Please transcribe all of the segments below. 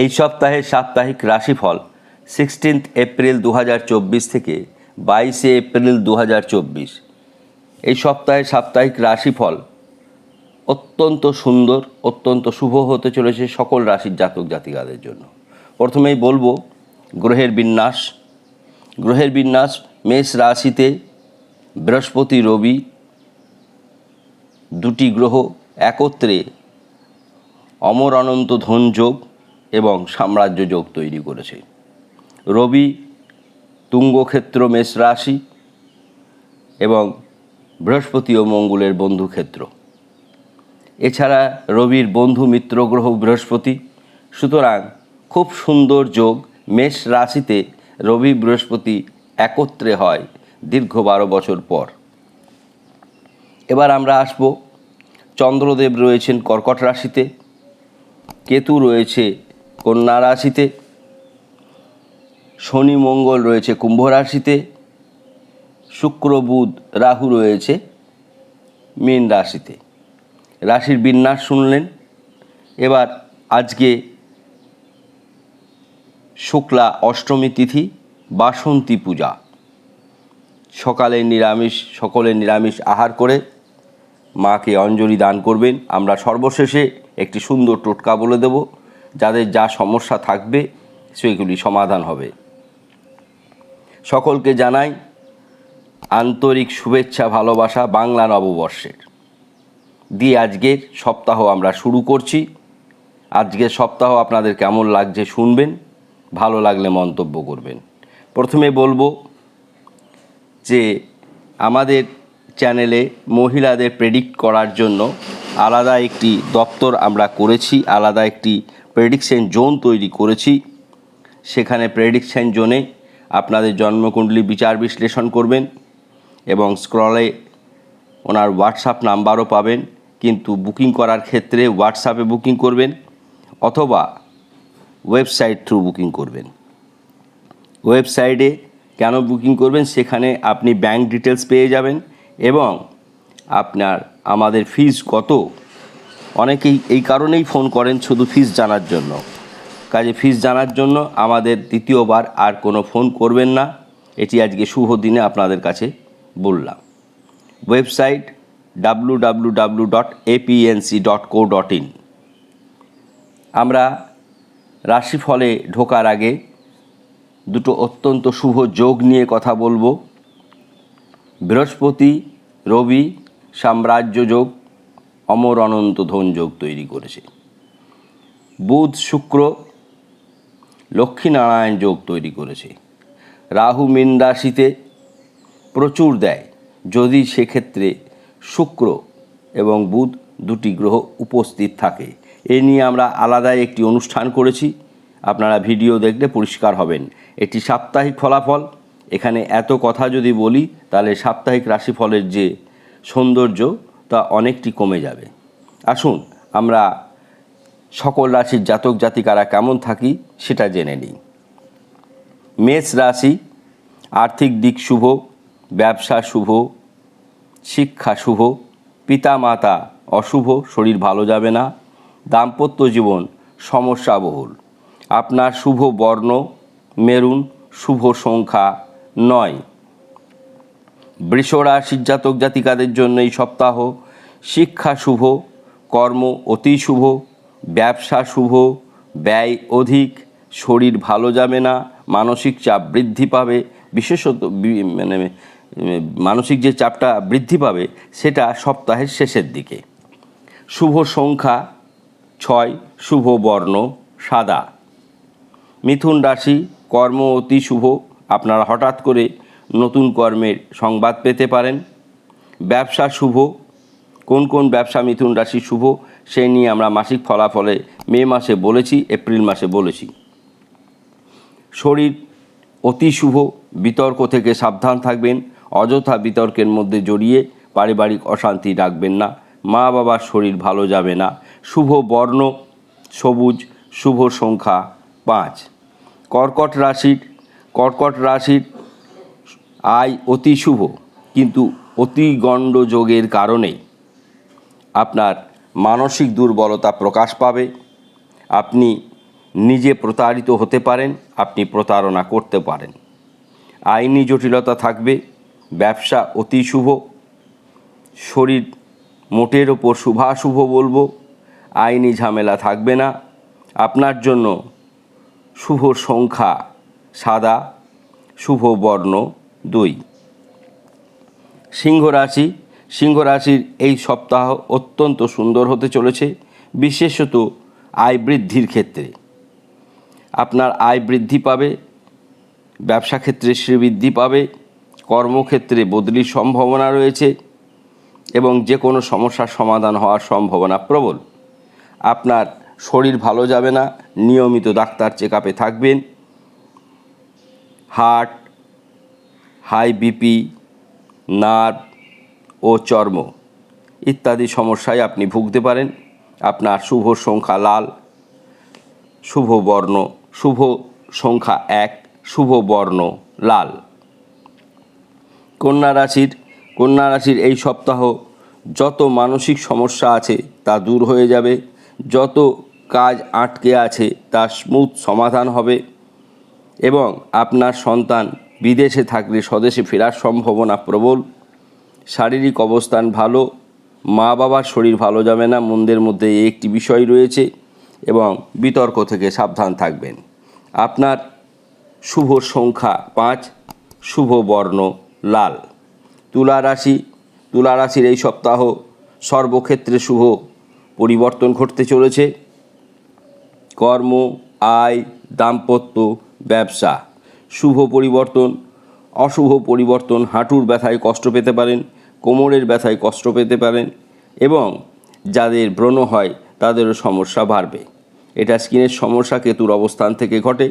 এই সপ্তাহে সাপ্তাহিক রাশিফল সিক্সটিন্থ এপ্রিল দু হাজার চব্বিশ থেকে বাইশে এপ্রিল দু হাজার চব্বিশ। এই সপ্তাহে সাপ্তাহিক রাশিফল অত্যন্ত সুন্দর, অত্যন্ত শুভ হতে চলেছে সকল রাশির জাতক জাতিকাদের জন্য। প্রথমেই বলব, গ্রহের বিন্যাস। গ্রহের বিন্যাস মেষ রাশিতে বৃহস্পতি, রবি দুটি গ্রহ একত্রে অমর, অনন্ত, ধন যোগ। এবং সাম্রাজ্য যোগ তৈরি করেছে। রবি, তুঙ্গক্ষেত্র মেষ রাশি এবং বৃহস্পতি ও মঙ্গলের বন্ধুক্ষেত্র। এছাড়া রবির বন্ধু মিত্র গ্রহ বৃহস্পতি। সুতরাং খুব সুন্দর যোগ মেষ রাশিতে রবি বৃহস্পতি একত্রে হয় দীর্ঘ বারো বছর পর। এবার আমরা আসব। চন্দ্রদেব রয়েছেন কর্কট রাশিতে। কেতু রয়েছে কন্যা রাশিতে, শনি মঙ্গল রয়েছে কুম্ভ রাশিতে, শুক্র, বুধ, রাহু রয়েছে মীন রাশিতে। রাশির বিন্যাস শুনলেন। এবার আজকে শুক্লা অষ্টমী তিথি, বাসন্তী পূজা। সকালে নিরামিষ, সকলে নিরামিষ আহার করে মাকে অঞ্জলি দান করবেন। আমরা সর্বশেষে একটি সুন্দর টোটকা বলে দেব। যাদের যা সমস্যা থাকবে সেগুলি সমাধান হবে। সকলকে জানাই আন্তরিক শুভেচ্ছা, ভালোবাসা বাংলা নববর্ষের। দিয়ে আজকের সপ্তাহ আমরা শুরু করছি। আজকের সপ্তাহ আপনাদের কেমন লাগছে শুনবেন, ভালো লাগলে মন্তব্য করবেন। প্রথমে বলব যে আমাদের চ্যানেলে মহিলাদের প্রেডিক্ট করার জন্য আলাদা একটি দপ্তর আমরা করেছি, আলাদা একটি প্রেডিকশন জোন তৈরি করেছি। সেখানে প্রেডিকশন জোনে আপনাদের জন্মকুণ্ডলী বিচার বিশ্লেষণ করবেন এবং স্ক্রলে ওনার হোয়াটসঅ্যাপ নাম্বারও পাবেন, কিন্তু বুকিং করার ক্ষেত্রে হোয়াটসঅ্যাপে বুকিং করবেন অথবা ওয়েবসাইট থ্রু বুকিং করবেন। ওয়েবসাইটে কেন বুকিং করবেন? সেখানে আপনি ব্যাংক ডিটেলস পেয়ে যাবেন। এবং আপনার, আমাদের ফিজ কত? অনেকেই এই কারণেই ফোন করেন শুধু ফিজ জানার জন্য। কাজে ফিজ জানার জন্য আমাদের দ্বিতীয়বার আর কোনো ফোন করবেন না। এটি আজকে শুভ দিনে আপনাদের কাছে বললাম। Website W W W dot APNC dot co dot in আমরা রাশিফলে ঢোকার আগে দুটো অত্যন্ত শুভ যোগ নিয়ে কথা বলব। বৃহস্পতি, রবি, সাম্রাজ্য যোগ, অমর অনন্ত ধন যোগ তৈরি করেছে। বুধ, শুক্র লক্ষ্মীনারায়ণ যোগ তৈরি করেছে। রাহু মীন রাশিতে প্রচুর দেয়। যদি সেক্ষেত্রে শুক্র এবং বুধ দুটি গ্রহ উপস্থিত থাকে, এ নিয়ে আমরা আলাদা একটি অনুষ্ঠান করেছি। আপনারা ভিডিও দেখলে পরিষ্কার হবেন। এটি সাপ্তাহিক ফলাফল। এখানে এত কথা যদি বলি, তাহলে সাপ্তাহিক রাশিফলের যে সৌন্দর্য, তা অনেকটি কমে যাবে। আসুন, আমরা সকল রাশির জাতক জাতিকারা কেমন থাকি, সেটা জেনে নিই। মেষ রাশি, আর্থিক দিক শুভ, ব্যবসা শুভ, শিক্ষা শুভ পিতা মাতা অশুভ, শরীর ভালো যাবে না, দাম্পত্য জীবন সমস্যাবহুল। আপনার শুভ বর্ণ, মেরুন, শুভ সংখ্যা নয়। বৃষ রাশির জাতক জাতিকাদের জন্য এই সপ্তাহ শিক্ষা শুভ, কর্ম অতি শুভ, ব্যবসা শুভ, ব্যয় অধিক, শরীর ভালো যাবে না, মানসিক চাপ বৃদ্ধি পাবে, বিশেষত মানে মানসিক যে চাপটা বৃদ্ধি পাবে সেটা সপ্তাহের শেষের দিকে। শুভ সংখ্যা ছয়, শুভ বর্ণ সাদা। মিথুন রাশি কর্ম অতি শুভ আপনারা হঠাৎ করে নতুন কর্মের সংবাদ পেতে পারেন। ব্যবসা শুভ। কোন কোন ব্যবসা মিথুন রাশি শুভ সেই নিয়ে আমরা মাসিক ফলাফলে মে মাসে বলেছি, এপ্রিল মাসে বলেছি। শরীর অতি শুভ, বিতর্ক থেকে সাবধান থাকবেন, অযথা বিতর্কের মধ্যে জড়িয়ে পারিবারিক অশান্তি রাখবেন না, মা বাবার শরীর ভালো যাবে না। শুভ বর্ণ, সবুজ, শুভ সংখ্যা পাঁচ। কর্কট রাশির কর্কট রাশির আয় অতি শুভ, কিন্তু অতি গণ্ড যোগের কারণে আপনার মানসিক দুর্বলতা প্রকাশ পাবে। আপনি নিজে প্রতারিত হতে পারেন, আপনি প্রতারণা করতে পারেন। আইনি জটিলতা থাকবে, ব্যবসা অতি শুভ, শরীর মোটের ওপর শুভাশুভ বলব, আইনি ঝামেলা থাকবে না। আপনার জন্য শুভ সংখ্যা সাদা, শুভ বর্ণ দুই। সিংহ রাশি, সিংহ রাশির এই সপ্তাহ অত্যন্ত সুন্দর হতে চলেছে, বিশেষত আয় বৃদ্ধির ক্ষেত্রে। আপনার আয় বৃদ্ধি পাবে, ব্যবসা ক্ষেত্রে শ্রীবৃদ্ধি পাবে, কর্মক্ষেত্রে বদলির সম্ভাবনা রয়েছে এবং যে কোনো সমস্যার সমাধান হওয়ার সম্ভাবনা প্রবল। আপনার শরীর ভালো যাবে না, নিয়মিত ডাক্তার চেক আপে থাকবেন হার্ট, হাই বিপি, নার্ভ ও চর্ম ইত্যাদি সমস্যায় আপনি ভুগতে পারেন। আপনার শুভ সংখ্যা লাল, শুভ বর্ণ, শুভ সংখ্যা এক, শুভ বর্ণ লাল। কন্যা রাশির কন্যা রাশির এই সপ্তাহ যত মানসিক সমস্যা আছে তা দূর হয়ে যাবে। যত কাজ আটকে আছে তা স্মুথ সমাধান হবে। এবং আপনার সন্তান বিদেশে থাকলে স্বদেশে ফেরার সম্ভাবনা প্রবল। শারীরিক অবস্থান ভালো মা বাবার শরীর ভালো যাবে না, মন্দের মধ্যে একটি বিষয় রয়েছে এবং বিতর্ক থেকে সাবধান থাকবেন। আপনার শুভ সংখ্যা পাঁচ, শুভ বর্ণ লাল। তুলা রাশি, তুলা রাশির এই সপ্তাহ সর্বক্ষেত্রে শুভ পরিবর্তন ঘটতে চলেছে। কর্ম, আয়, দাম্পত্য ব্যবসা। শুভ পরিবর্তন, অশুভ পরিবর্তন, হাঁটুর ব্যথায় কষ্ট পেতে পারেন, কোমরের ব্যথায় কষ্ট পেতে পারেন এবং যাদের ব্রণ হয় তাদেরও সমস্যা বাড়বে। এটা স্কিনের সমস্যা কেতুর অবস্থান থেকে ঘটে।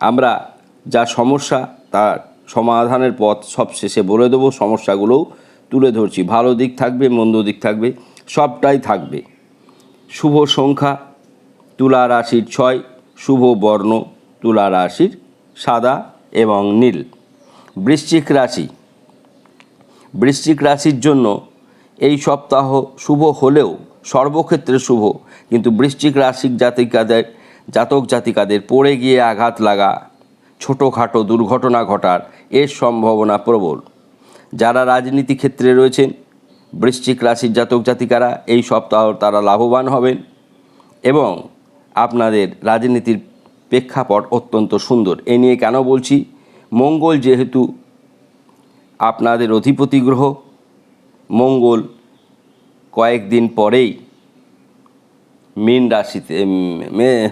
আমরা যা সমস্যা তার সমাধানের পথ সবশেষে বলে দেবো, সমস্যাগুলোও তুলে ধরছি। ভালো দিক থাকবে, মন্দ দিক থাকবে, সবটাই থাকবে। শুভ সংখ্যা, তুলা রাশির ছয়, শুভ বর্ণ। তুলা রাশির সাদা এবং নীল। বৃশ্চিক রাশি। বৃশ্চিক রাশির জন্য এই সপ্তাহ শুভ হলেও সর্বক্ষেত্রে শুভ, কিন্তু বৃশ্চিক রাশির জাতিকাদের, জাতক জাতিকাদের পড়ে গিয়ে আঘাত লাগা, ছোটোখাটো দুর্ঘটনা ঘটার এর সম্ভাবনা প্রবল। যারা রাজনীতি ক্ষেত্রে রয়েছেন, বৃশ্চিক রাশির জাতক জাতিকারা এই সপ্তাহ তারা লাভবান হবেন এবং আপনাদের রাজনীতির প্রেক্ষাপট অত্যন্ত সুন্দর। এ নিয়ে কেন বলছি? মঙ্গল যেহেতু আপনাদের অধিপতি গ্রহ, মঙ্গল কয়েকদিন পরেই মীন রাশিতে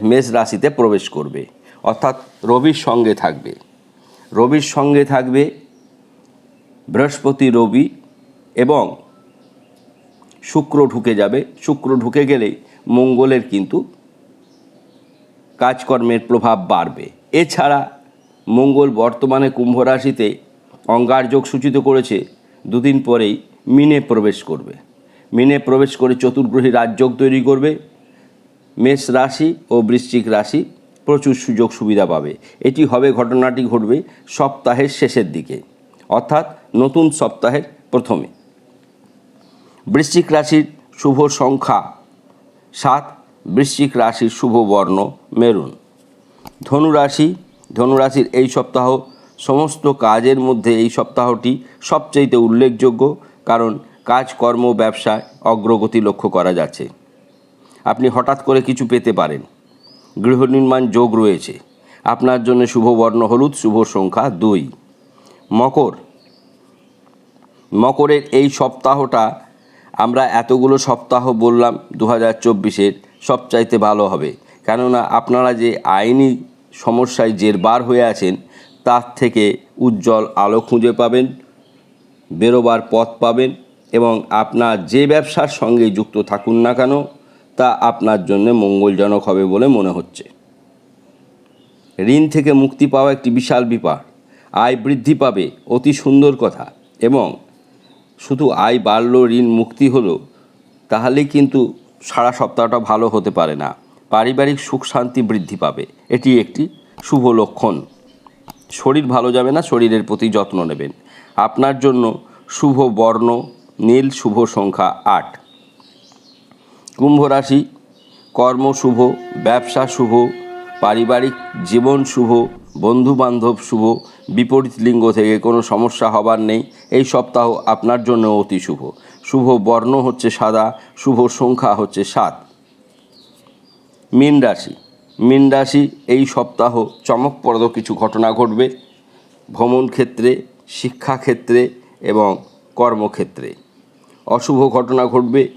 মেষ রাশিতে প্রবেশ করবে। অর্থাৎ রবির সঙ্গে থাকবে। রবির সঙ্গে থাকবে বৃহস্পতি রবি এবং শুক্র ঢুকে যাবে। শুক্র ঢুকে গেলেই মঙ্গলের কিন্তু কাজকর্মের প্রভাব বাড়বে। এছাড়া মঙ্গল বর্তমানে কুম্ভ রাশিতে অঙ্গারযোগ সূচিত করেছে। দুদিন পরেই মিনে প্রবেশ করবে। মিনে প্রবেশ করে চতুর্গ্রহী রাজযোগ তৈরি করবে। মেষ রাশি ও বৃশ্চিক রাশি প্রচুর সুযোগ সুবিধা পাবে। এটি হবে, ঘটনাটি ঘটবে সপ্তাহের শেষের দিকে, অর্থাৎ নতুন সপ্তাহের প্রথমে। বৃশ্চিক রাশির শুভ সংখ্যা সাত বৃশ্চিক রাশির শুভ বর্ণ, মেরুন। ধনুরাশি, ধনুরাশির এই সপ্তাহ সমস্ত কাজের মধ্যে এই সপ্তাহটি সবচেয়ে উল্লেখযোগ্য কারণ কাজকর্ম ব্যবসায় অগ্রগতি লক্ষ্য করা যাচ্ছে। আপনি হঠাৎ করে কিছু পেতে পারেন। গৃহ নির্মাণ যোগ রয়েছে। আপনার জন্য শুভ বর্ণ হলুদ, শুভ সংখ্যা দুই। মকর। মকরের এই সপ্তাহটা আমরা এতগুলো সপ্তাহ বললাম দু হাজার চব্বিশের সবচাইতে ভালো হবে। কেননা আপনারা যে আইনি সমস্যায় জেরবার হয়ে আছেন, তার থেকে উজ্জ্বল আলো খুঁজে পাবেন, বেরোবার পথ পাবেন এবং আপনার যে ব্যবসার সঙ্গে যুক্ত থাকুন না কেন, তা আপনার জন্য মঙ্গলজনক হবে বলে মনে হচ্ছে। ঋণ থেকে মুক্তি পাওয়া একটি বিশাল বিপাক আয় বৃদ্ধি পাবে, অতি সুন্দর কথা। এবং শুধু আয় বাড়লো ঋণ মুক্তি হলো, তাহলেই কিন্তু সারা সপ্তাহটা ভালো হতে পারে না। পারিবারিক সুখ শান্তি বৃদ্ধি পাবে। এটি একটি শুভ লক্ষণ। শরীর ভালো যাবে না, শরীরের প্রতি যত্ন নেবেন। আপনার জন্য শুভ বর্ণ, নীল শুভ সংখ্যা আট। কুম্ভ রাশি, কর্ম শুভ, ব্যবসা শুভ, পারিবারিক জীবন শুভ বন্ধু বান্ধব শুভ, বিপরীত লিঙ্গ থেকে কোনো সমস্যা হবার নেই। এই সপ্তাহ আপনার জন্য অতি শুভ। শুভ বর্ণ হচ্ছে সাদা, শুভ সংখ্যা হচ্ছে সাত। মীন রাশি। মীন রাশি, এই সপ্তাহ চমকপ্রদ কিছু ঘটনা ঘটবে। ভ্রমণ ক্ষেত্রে শিক্ষাক্ষেত্রে এবং কর্মক্ষেত্রে। অশুভ ঘটনা ঘটবে,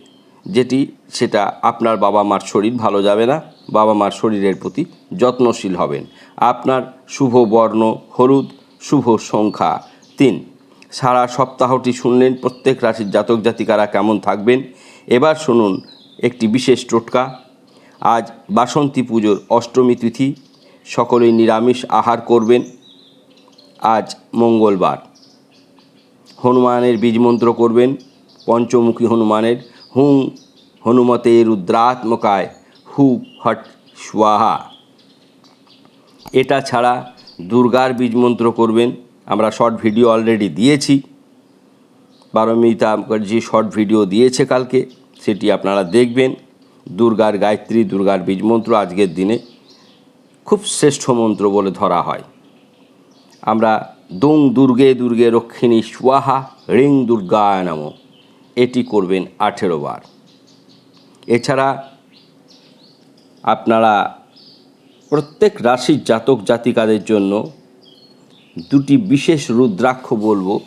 যেটি, সেটা আপনার বাবা মার শরীর ভালো যাবে না। বাবা মার শরীরের প্রতি যত্নশীল হবেন। আপনার শুভ বর্ণ, হলুদ, শুভ সংখ্যা তিন। সারা সপ্তাহটি শুনলেন প্রত্যেক রাশির জাতক জাতিকারা কেমন থাকবেন? এবার শুনুন একটি বিশেষ টোটকা। আজ বাসন্তী পুজোর অষ্টমী তিথি, সকলেই নিরামিষ আহার করবেন। আজ মঙ্গলবার। হনুমানের বীজমন্ত্র করবেন। পঞ্চমুখী হনুমানের হুং হনুমতে রুদ্রাত্মকায় হু হট স্বাহা। এটা ছাড়া দুর্গার বীজমন্ত্র করবেন। আমরা শর্ট ভিডিও অলরেডি দিয়েছি। পারমিতা যে শর্ট ভিডিও দিয়েছে কালকে, সেটি আপনারা দেখবেন। দুর্গার গায়ত্রী, দুর্গার বীজমন্ত্র আজকের দিনে খুব শ্রেষ্ঠ মন্ত্র বলে ধরা হয়। আমরা দুং দুর্গে দুর্গে রক্ষিণী স্বাহা, রিং দুর্গায় নাম। এটি করবেন আঠেরো বার। এছাড়া আপনারা প্রত্যেক রাশির জাতক জাতিকাদের জন্য দুটি বিশেষ রুদ্রাক্ষ বলব।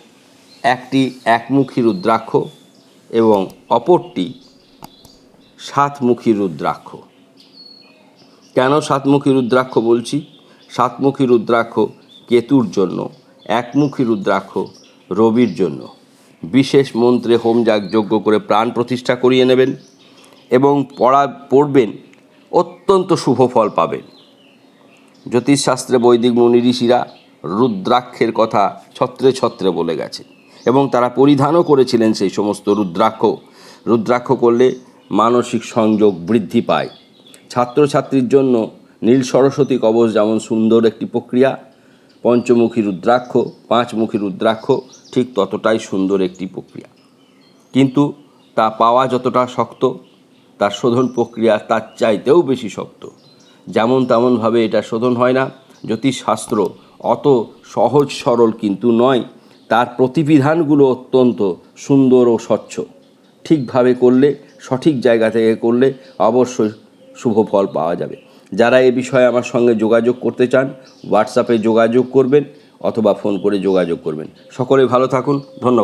একটি একমুখী রুদ্রাক্ষ এবং অপরটি সাতমুখী রুদ্রাক্ষ। কেন সাতমুখী রুদ্রাক্ষ বলছি? সাতমুখী রুদ্রাক্ষ কেতুর জন্য, একমুখী রুদ্রাক্ষ রবির জন্য। বিশেষ মন্ত্রে হোমযাগ যজ্ঞ করে প্রাণ প্রতিষ্ঠা করিয়ে নেবেন এবং পড়া, পড়বেন অত্যন্ত শুভ ফল পাবেন। জ্যোতিষশাস্ত্রে বৈদিক মুনি ঋষিরা রুদ্রাক্ষের কথা ছত্রে ছত্রে বলে গেছে এবং তারা পরিধানও করেছিলেন সেই সমস্ত রুদ্রাক্ষ। রুদ্রাক্ষ করলে মানসিক সংযোগ বৃদ্ধি পায়। ছাত্রছাত্রীর জন্য নীল সরস্বতী কবচ যেমন সুন্দর একটি প্রক্রিয়া, পঞ্চমুখী রুদ্রাক্ষ, পাঁচমুখী রুদ্রাক্ষ ঠিক ততটাই সুন্দর একটি প্রক্রিয়া। কিন্তু তা পাওয়া যতটা শক্ত তার শোধন প্রক্রিয়া তার চাইতেও বেশি শক্ত। যেমন তেমনভাবে এটা শোধন হয় না। জ্যোতিষশাস্ত্র অত সহজ সরল কিন্তু নয়। তার প্রতিবিধানগুলো অত্যন্ত সুন্দর ও স্বচ্ছ। ঠিকভাবে করলে, সঠিক জায়গা থেকে করলে অবশ্যই শুভ ফল পাওয়া যাবে। যারা এ বিষয়ে আমার সঙ্গে যোগাযোগ করতে চান, হোয়াটসঅ্যাপে যোগাযোগ করবেন অথবা ফোন করে যোগাযোগ করবেন। সকলে ভালো থাকুন। ধন্যবাদ।